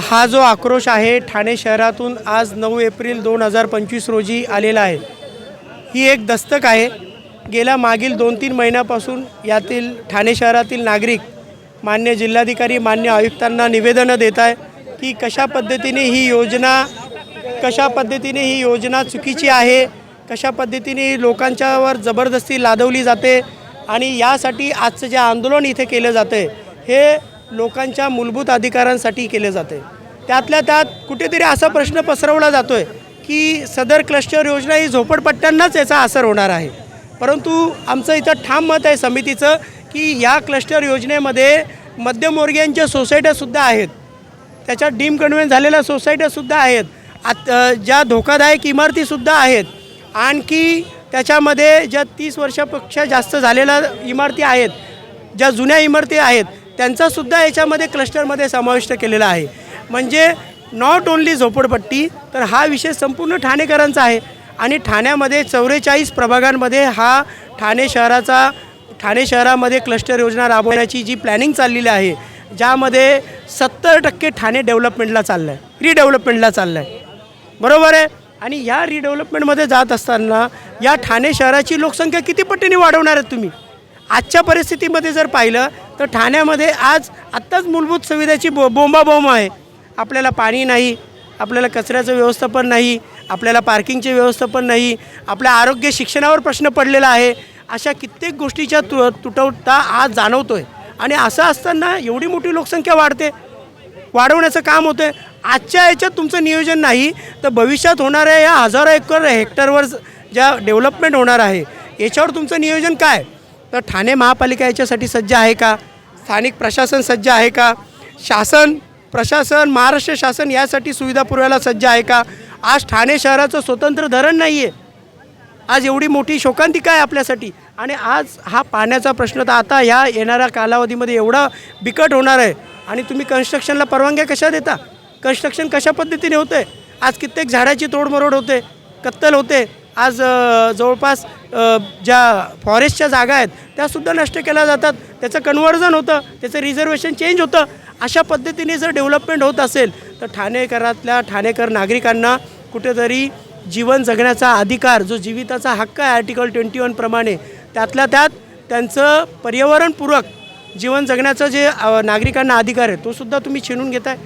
हा जो आक्रोश आहे ठाणे शहरातून आज नऊ एप्रिल दोन हजार पंचवीस रोजी आलेला आहे. ही एक दस्तक आहे. गेल्या मागील दोन तीन महिन्यापासून यातील ठाणे शहरातील नागरिक मान्य जिल्हाधिकारी मान्य आयुक्तांना निवेदनं देत आहे की कशा पद्धतीने ही योजना कशा पद्धतीने ही योजना चुकीची आहे कशा पद्धतीने लोकांच्यावर जबरदस्ती लादवली जाते आणि यासाठी आजचं जे आंदोलन इथे केलं जातं आहे हे लोकांच्या मूलभूत अधिकारांसाठी केलं जातं त्यातल्या त्यात कुठेतरी असा प्रश्न पसरवला जातो आहे की सदर क्लस्टर योजना ही झोपडपट्ट्यांनाच याचा असर होणार आहे. परंतु आमचं इथं ठाम मत आहे समितीचं की या क्लस्टर योजनेमध्ये मध्यमवर्गीयांच्या सोसायट्यासुद्धा आहेत. त्याच्यात डीम कन्व्हेन्स झालेल्या सोसायट्यासुद्धा आहेत. आत ज्या धोकादायक इमारतीसुद्धा आहेत. आणखी त्याच्यामध्ये ज्या तीस वर्षापेक्षा जास्त झालेल्या इमारती आहेत ज्या जुन्या इमारती आहेत त्यांचासुद्धा याच्यामध्ये क्लस्टरमध्ये समाविष्ट केलेला आहे. म्हणजे नॉट ओन्ली झोपडपट्टी तर हा विषय संपूर्ण ठाणेकरांचा आहे. आणि ठाण्यामध्ये चौवेचाळीस प्रभागांमध्ये हा ठाणे शहराचा ठाणे शहरामध्ये क्लस्टर योजना राबवण्याची जी प्लॅनिंग चाललेली आहे ज्यामध्ये सत्तर टक्के ठाणे डेव्हलपमेंटला चाललं आहे रिडेव्हलपमेंटला चाललं आहे बरोबर आहे? आणि या रिडेव्हलपमेंटमध्ये जात असताना या ठाणे शहराची लोकसंख्या किती पटीने वाढवणार आहेत तुम्ही? आजच्या परिस्थितीमध्ये जर पाहिलं तर ठाण्यामध्ये आज आत्ताच मूलभूत सुविधेची बो बोंबाबोंब आहे. आपल्याला पाणी नाही आपल्याला कचऱ्याचं व्यवस्थापन नाही आपल्याला पार्किंगचे व्यवस्थापन नाही आपल्या आरोग्य शिक्षणावर प्रश्न पडलेला आहे. अशा कित्येक गोष्टीच्या तु तुटवता आज जाणवतो आहे आणि असं असताना एवढी मोठी लोकसंख्या वाढते. वाढवण्याचं काम होतं आहे आजच्या याच्यात तुमचं नियोजन नाही तर भविष्यात होणाऱ्या या हजारो एकर हेक्टरवर ज्या डेव्हलपमेंट होणार आहे याच्यावर तुमचं नियोजन काय? तर ठाणे महापालिका याच्यासाठी सज्ज आहे का? स्थानिक प्रशासन सज्ज आहे का? शासन प्रशासन महाराष्ट्र शासन यासाठी सुविधा पुरवायला सज्ज आहे का? आज ठाणे शहराचं स्वतंत्र धरण नाही आहे आज एवढी मोठी शोकांतिका आहे आपल्यासाठी? आणि आज हा पाण्याचा प्रश्न तर आता ह्या येणाऱ्या कालावधीमध्ये एवढा बिकट होणार आहे. आणि तुम्ही कन्स्ट्रक्शनला परवानग्या कशा देता? कन्स्ट्रक्शन कशा पद्धतीने होतं आहे आज कित्येक झाडाची तोडमरोड होते कत्तल होते. आज जवळपास ज्या फॉरेस्टच्या जागा आहेत त्यासुद्धा नष्ट केल्या जातात. त्याचं कन्व्हर्जन होतं त्याचं रिझर्वेशन चेंज होतं. अशा पद्धतीने जर डेव्हलपमेंट होत असेल तर ठाणेकरातल्या ठाणेकर नागरिकांना कुठेतरी जीवन जगण्याचा अधिकार जो जीविताचा हक्क आहे आर्टिकल ट्वेंटी वनप्रमाणे त्यातल्या त्यात त्यांचं पर्यावरणपूरक जीवन जगण्याचं जे नागरिकांना अधिकार आहे तोसुद्धा तुम्ही छिनून घेताय.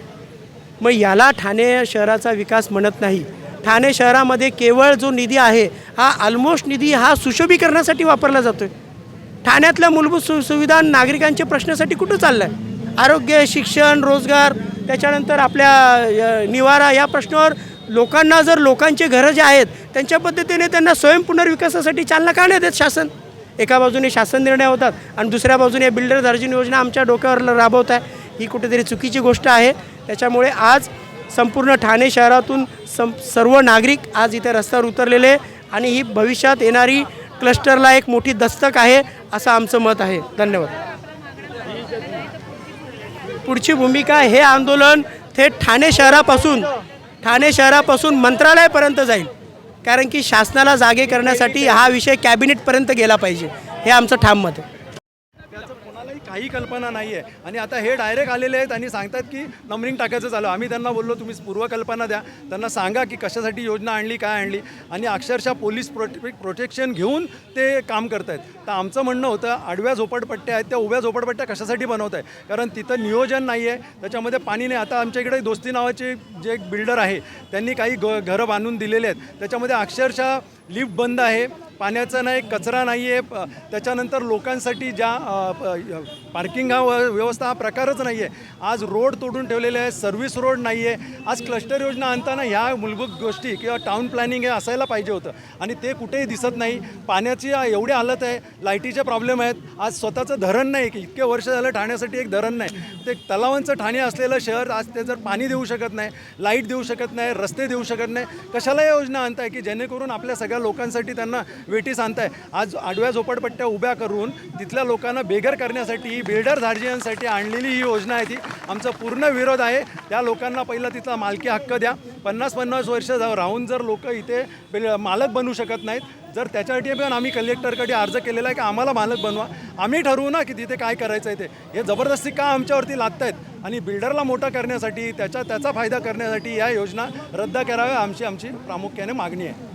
मग याला ठाणे शहराचा विकास म्हणत नाही. ठाणे शहरामध्ये केवळ जो निधी आहे हा ऑलमोस्ट निधी हा सुशोभीकरणासाठी वापरला जातो आहे ठाण्यातल्या मूलभूत सु सुविधा नागरिकांच्या प्रश्नासाठी कुठं चाललं आहे आरोग्य शिक्षण रोजगार त्याच्यानंतर आपल्या निवारा या प्रश्नावर लोकांना जर लोकांचे घरं जे आहेत त्यांच्या पद्धतीने त्यांना स्वयं पुनर्विकासासाठी चालना का नाही देत शासन? एका बाजूने शासन निर्णय होतात आणि दुसऱ्या बाजूने बिल्डर दर्जन योजना आमच्या डोक्यावर राबवत आहे ही कुठेतरी चुकीची गोष्ट आहे. त्याच्यामुळे आज संपूर्ण ठाणे शहरातून सं सर्व नागरिक आज इथे रस्त्यावर उतरलेले आहे आणि ही भविष्यात येणारी क्लस्टरला एक मोठी दस्तक आहे असं आमचं मत आहे. धन्यवाद. पुढची भूमिका हे आंदोलन थेट ठाणे शहरापासून ठाणे शहरापासून मंत्रालयापर्यंत जाईल. कारण की शासनाला जागे करण्यासाठी हा विषय कॅबिनेटपर्यंत गेला पाहिजे. हे आमचं ठाम मत आहे. काही कल्पना नाही आहे आणि आता हे डायरेक्ट आलेले आहेत आणि सांगतात की नंबरिंग टाकायचं चालू आम्ही त्यांना बोललो तुम्ही पूर्वकल्पना द्या. त्यांना सांगा की कशासाठी योजना आणली काय आणली. आणि अक्षरशः पोलीस प्रोटे प्रोटेक्शन घेऊन ते काम करत आहेत तर आमचं म्हणणं होतं आडव्या झोपडपट्ट्या आहेत त्या उभ्या झोपडपट्ट्या कशासाठी बनवत आहे कारण तिथं नियोजन नाही आहे त्याच्यामध्ये पाणी नाही आता आमच्या इकडे दोस्ती नावाचे जे एक बिल्डर आहे त्यांनी काही ग घरं बांधून दिलेले आहेत. त्याच्यामध्ये अक्षरशः लिफ्ट बंद आहे. पाण्याचा नाही कचरा नाही आहे त्याच्यानंतर लोकांसाठी ज्या पार्किंग हा व- व्यवस्था हा प्रकारच नाही आहे आज रोड तोडून ठेवलेले आहे सर्व्हिस रोड नाही आहे आज क्लस्टर योजना आणताना ह्या मूलभूत गोष्टी किंवा टाऊन प्लॅनिंग हे असायला पाहिजे होतं. आणि ते कुठेही दिसत नाही. पाण्याची एवढी हालत आहे लाईटीचे प्रॉब्लेम आहेत. आज स्वतःचं धरण नाही की इतके वर्ष झालं ठाण्यासाठी एक धरण नाही. ते तलावांचं ठाणे असलेलं शहर आज ते जर पाणी देऊ शकत नाही लाइट देऊ शकत नाही रस्ते देऊ शकत नाही कशाला या योजना आणताय की जेणेकरून आपल्या सगळ्या लोकांसाठी त्यांना वेटीस आणताय. आज आडव्या झोपडपट्ट्या उभ्या करून तिथल्या लोकांना बेघर करण्यासाठी बिल्डर धार्जियांसाठी आणलेली ही योजना आहे ती. आमचा पूर्ण विरोध आहे. त्या लोकांना पहिला तिथला मालकी हक्क द्या. पन्नास पन्नास वर्ष राहून जर लोक इथे मालक बनू शकत नाहीत जर त्याच्यासाठी पण आम्ही कलेक्टरकडे अर्ज केलेला आहे की आम्हाला मालक बनवा. आम्ही ठरवू ना की तिथे काय करायचं आहे ते. हे जबरदस्ती का आमच्यावरती लागत आहेत आणि बिल्डरला मोठा करण्यासाठी त्याचा त्याचा फायदा करण्यासाठी या योजना रद्द कराव्या आमची आमची प्रामुख्याने मागणी आहे.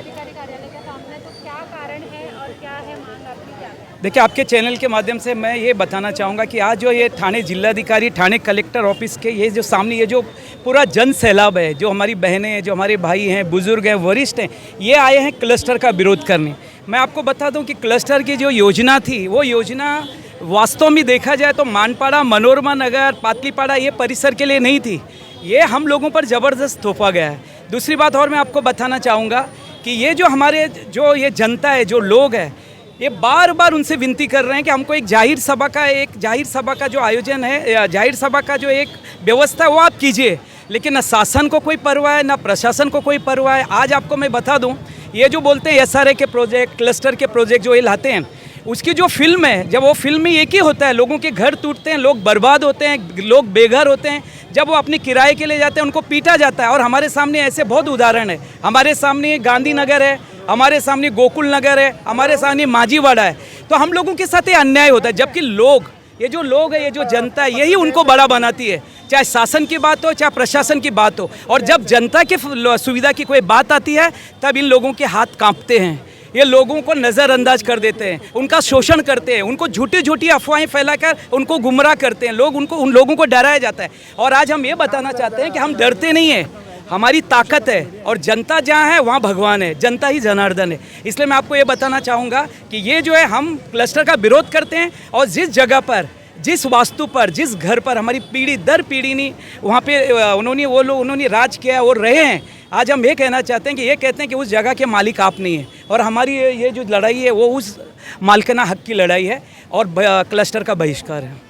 जिलाधिकारी कार्यालय के सामने तो क्या कारण है और क्या है मांग आपकी, क्या? देखिए, आपके चैनल के माध्यम से मैं ये बताना चाहूँगा कि आज जो ये थाने जिलाधिकारी, थाने कलेक्टर ऑफ़िस के ये जो सामने ये जो पूरा जन सैलाब है, जो हमारी बहनें हैं, जो हमारे भाई हैं, बुज़ुर्ग हैं, वरिष्ठ हैं, ये आए हैं क्लस्टर का विरोध करने। मैं आपको बता दूँ कि क्लस्टर की जो योजना थी, वो योजना वास्तव में देखा जाए तो मानपाड़ा, मनोरमा नगर पातलीपाड़ा ये परिसर के लिए नहीं थी। ये हम लोगों पर ज़बरदस्त थोपा गया है। दूसरी बात और मैं आपको बताना चाहूँगा कि ये जो हमारे जो ये जनता है, जो लोग हैं, ये बार बार उनसे विनती कर रहे हैं कि हमको एक ज़ाहिर सभा का, एक ज़ाहिर सभा का जो आयोजन है ज़ाहिर सभा का जो एक व्यवस्था है वो आप कीजिए। लेकिन ना शासन को कोई परवाह है, ना प्रशासन को कोई परवाह है। आज आपको मैं बता दूँ, ये जो बोलते हैं एसआरए के प्रोजेक्ट, क्लस्टर के प्रोजेक्ट जो ये लाते हैं, उसकी जो फ़िल्म है, जब वो फ़िल्म में एक ही होता है, लोगों के घर टूटते हैं, लोग बर्बाद होते हैं, लोग बेघर होते हैं जब वो अपने किराए के लिए जाते हैं, उनको पीटा जाता है। और हमारे सामने ऐसे बहुत उदाहरण है। हमारे सामने गांधी नगर है, हमारे सामने गोकुल नगर है, हमारे सामने माझीवाड़ा है। तो हम लोगों के साथ ये अन्याय होता है, जबकि लोग, ये जो लोग है, ये जो जनता है, यही उनको बड़ा बनाती है। चाहे शासन की बात हो, चाहे प्रशासन की बात हो। और जब जनता के सुविधा की कोई बात आती है, तब इन लोगों के हाथ कांपते हैं। ये लोगों को नज़रअंदाज कर देते हैं, उनका शोषण करते हैं, उनको झूठी झूठी अफवाहें फैलाकर उनको गुमराह करते हैं, लोग उनको, उन लोगों को डराया जाता है। और आज हम ये बताना चाहते हैं कि हम डरते नहीं हैं, हमारी ताकत है और जनता जहाँ है, वहाँ भगवान है, जनता ही जनार्दन है। इसलिए मैं आपको ये बताना चाहूँगा कि ये जो है, हम क्लस्टर का विरोध करते हैं और जिस जगह पर, जिस वास्तु पर, जिस घर पर हमारी पीढ़ी, दर पीढ़ी ने वहाँ पे उन्होंने वो लोग उन्होंने राज किया और रहे हैं आज हम ये कहना चाहते हैं कि ये कहते हैं कि उस जगह के मालिक आप नहीं हैं। और हमारी ये जो लड़ाई है वो उस मालिकाना हक की लड़ाई है और क्लस्टर का बहिष्कार है।